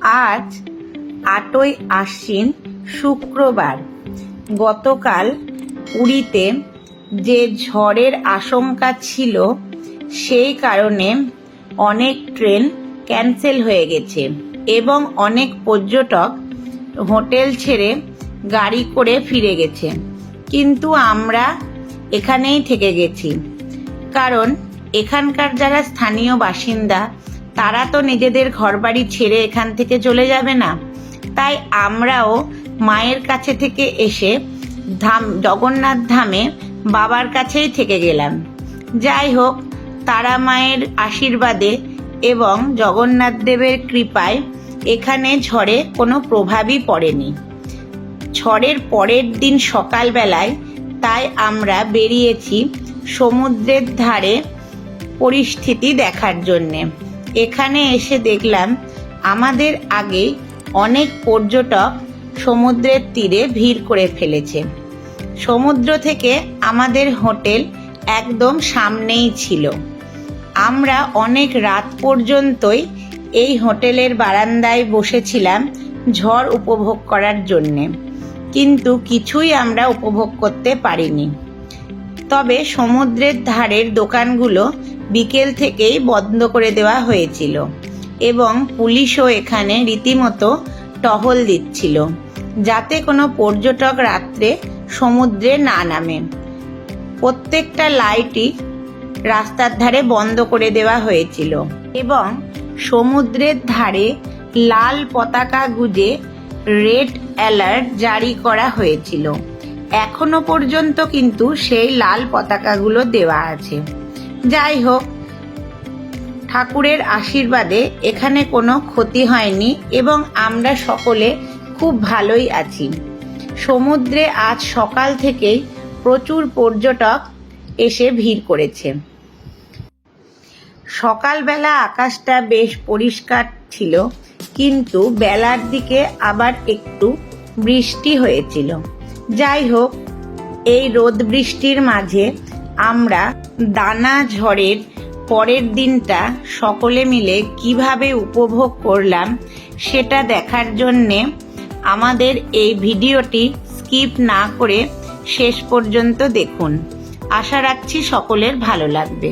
আজ আটই আশ্বিন শুক্রবার। গতকাল পুরীতে যে ঝড়ের আশঙ্কা ছিল, সেই কারণে অনেক ট্রেন ক্যান্সেল হয়ে গেছে এবং অনেক পর্যটক হোটেল ছেড়ে গাড়ি করে ফিরে গেছে। কিন্তু আমরা এখানেই থেকে গেছি। কারণ এখানকার যারা স্থানীয় বাসিন্দা তারা তো নিজেদের ঘরবাড়ি ছেড়ে এখান থেকে চলে যাবে না। তাই আমরাও মায়ের কাছে থেকে এসে ধাম, জগন্নাথ ধামে বাবার কাছেই থেকে গেলাম। যাই হোক, তারা মায়ের আশীর্বাদে এবং জগন্নাথ দেবের কৃপায় এখানে ঝড়ে কোনো প্রভাবই পড়েনি। ঝড়ের পরের দিন সকালবেলায় তাই আমরা বেরিয়েছি সমুদ্রের ধারে পরিস্থিতি দেখার জন্যে। এখানে এসে দেখলাম আমাদের আগে অনেক পর্যটক সমুদ্রের তীরে ভিড় করে ফেলেছে। সমুদ্র থেকে আমাদের হোটেল একদম সামনেই ছিল। আমরা অনেক রাত পর্যন্তই এই হোটেলের বারান্দায় বসেছিলাম ঝড় উপভোগ করার জন্যে। কিন্তু কিছুই আমরা উপভোগ করতে পারিনি। তবে সমুদ্রের ধারের দোকানগুলো বিকেল থেকেই বন্ধ করে দেওয়া হয়েছিল এবং পুলিশও এখানে রীতিমতো টহল দিচ্ছিল যাতে কোনো পর্যটক রাত্রে সমুদ্রে না নামে। প্রত্যেকটা লাইটই রাস্তার ধারে বন্ধ করে দেওয়া হয়েছিল এবং সমুদ্রের ধারে লাল পতাকা গুজে রেড অ্যালার্ট জারি করা হয়েছিল। এখনও পর্যন্ত কিন্তু সেই লাল পতাকাগুলো দেওয়া আছে। যাই হোক ঠাকুরের আশীর্বাদে এখানে কোনো ক্ষতি হয়নি এবং আমরা সকলে খুব ভালোই আছি। সমুদ্রে আজ সকাল থেকেই প্রচুর পর্যটক এসে ভিড় করেছে। সকালবেলা আকাশটা বেশ পরিষ্কার ছিল, কিন্তু বেলার দিকে আবার একটু বৃষ্টি হয়েছিল। যাই হোক এই রোদ বৃষ্টির মাঝে আমরা দানা ঝড়ের পরের দিনটা সকলে মিলে কীভাবে উপভোগ করলাম সেটা দেখার জন্যে আমাদের এই ভিডিওটি স্কিপ না করে শেষ পর্যন্ত দেখুন। আশা রাখছি সকলের ভালো লাগবে।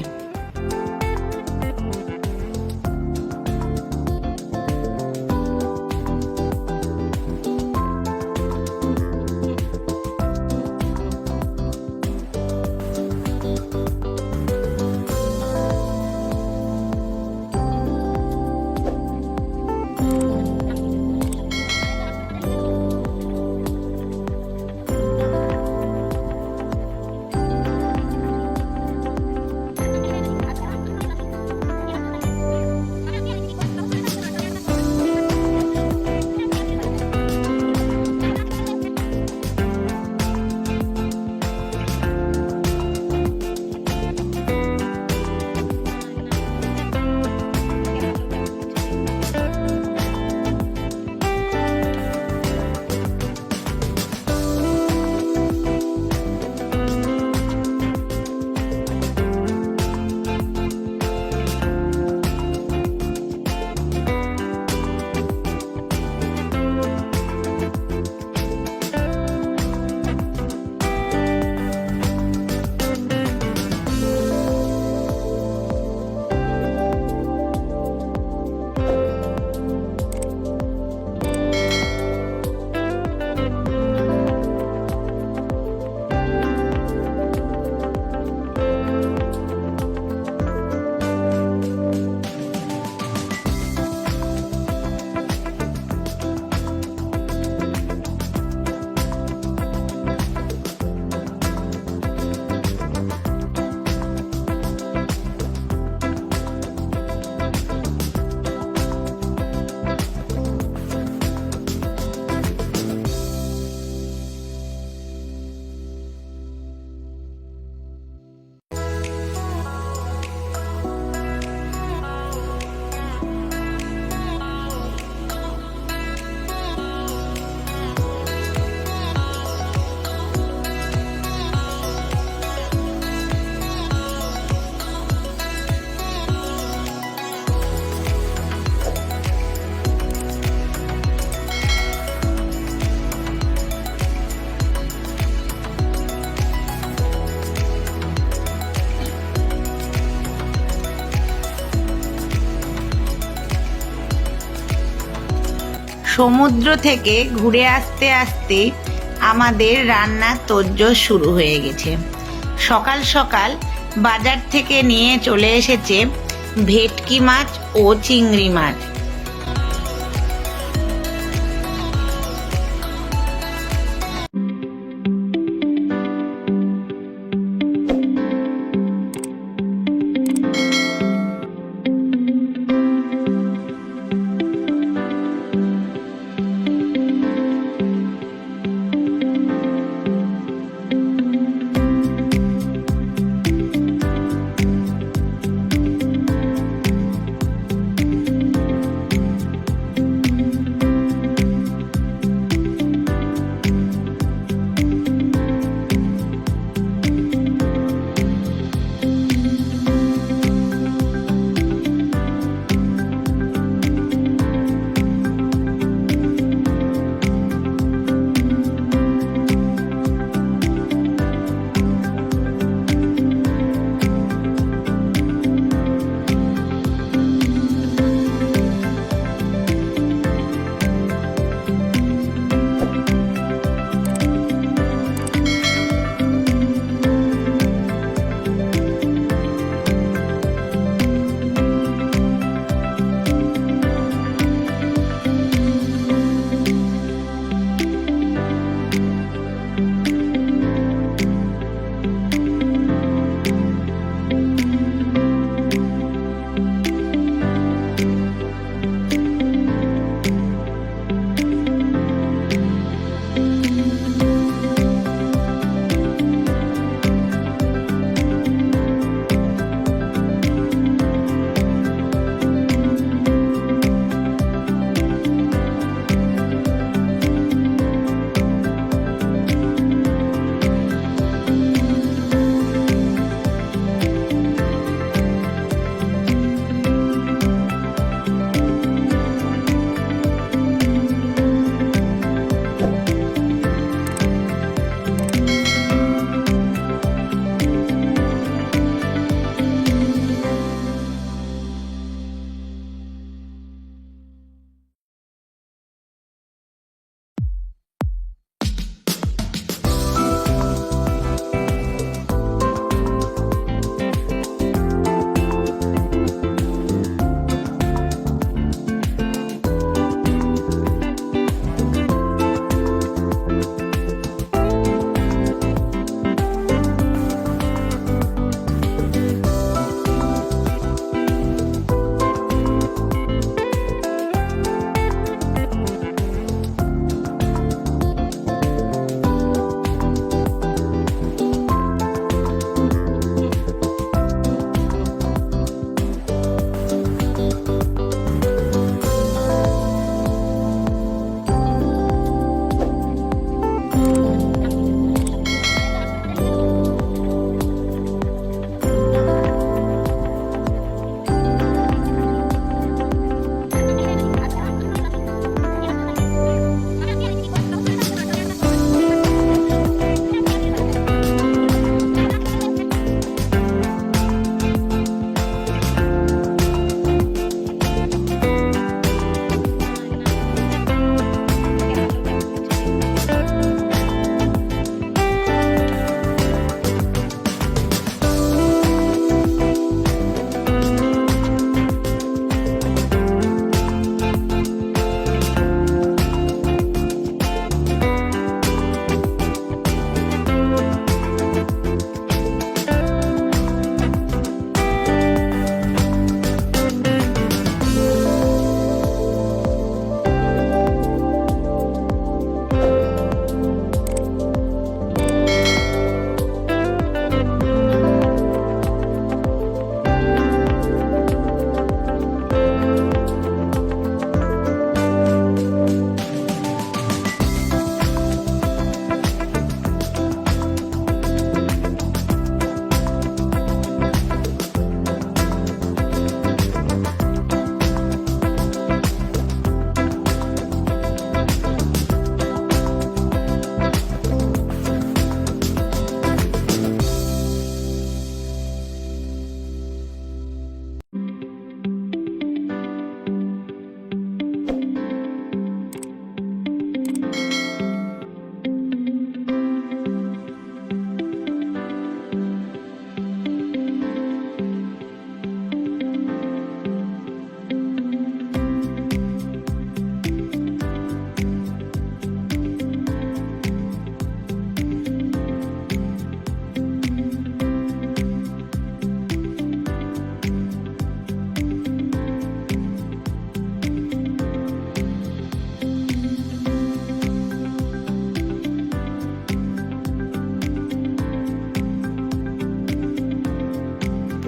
সমুদ্র থেকে ঘুরে আসতে আসতে আমাদের রান্নার তর্জ শুরু হয়ে গেছে। সকাল সকাল বাজার থেকে নিয়ে চলে এসেছে ভেটকি মাছ ও চিংড়ি মাছ।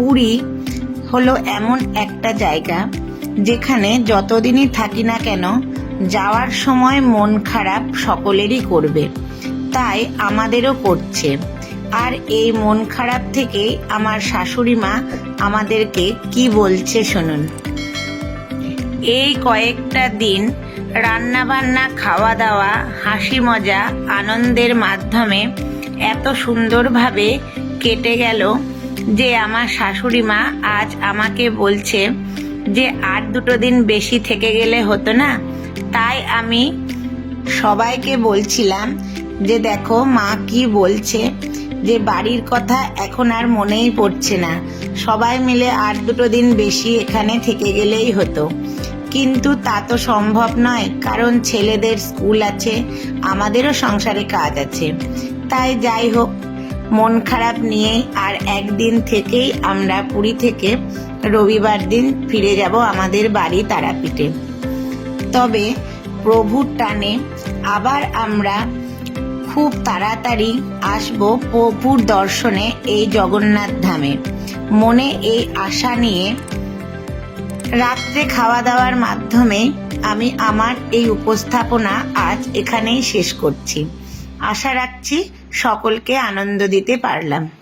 পুরী হলো এমন একটা জায়গা যেখানে যতদিনই থাকি না কেন যাওয়ার সময় মন খারাপ সকলেরই করবে। তাই আমাদেরও করছে। আর এই মন খারাপ থেকে আমার শাশুড়ি মা আমাদেরকে কি বলছে শুনুন। এই কয়েকটা দিন রান্না বান্না খাওয়া দাওয়া হাসি মজা আনন্দের মাধ্যমে এত সুন্দরভাবে কেটে গেল যে আমার শাশুড়ি মা আজ আমাকে বলছে যে আর দুটো দিন বেশি থেকে গেলে হতো না। তাই আমি সবাইকে বলছিলাম যে দেখো মা কি বলছে যে বাড়ির কথা এখন আর মনেই পড়ছে না। সবাই মিলে আর দুটো দিন বেশি এখানে থেকে গেলেই হতো। কিন্তু তা তো সম্ভব নয়, কারণ ছেলেদের স্কুল আছে, আমাদেরও সংসারে কাজ আছে। তাই যাই হোক মন খারাপ নিয়ে আর একদিন থেকেই আমরা পুরী থেকে রবিবার দিন ফিরে যাব আমাদের বাড়ি তারাপীঠে। তবে প্রভুর টানে আবার আমরা খুব তাড়াতাড়ি আসব প্রভুর দর্শনে এই জগন্নাথ ধামে। মনে এই আশা নিয়ে রাত্রে খাওয়া দাওয়ার মাধ্যমে আমি আমার এই উপস্থাপনা আজ এখানেই শেষ করছি। আশা রাখছি সকলকে আনন্দ দিতে পারলাম।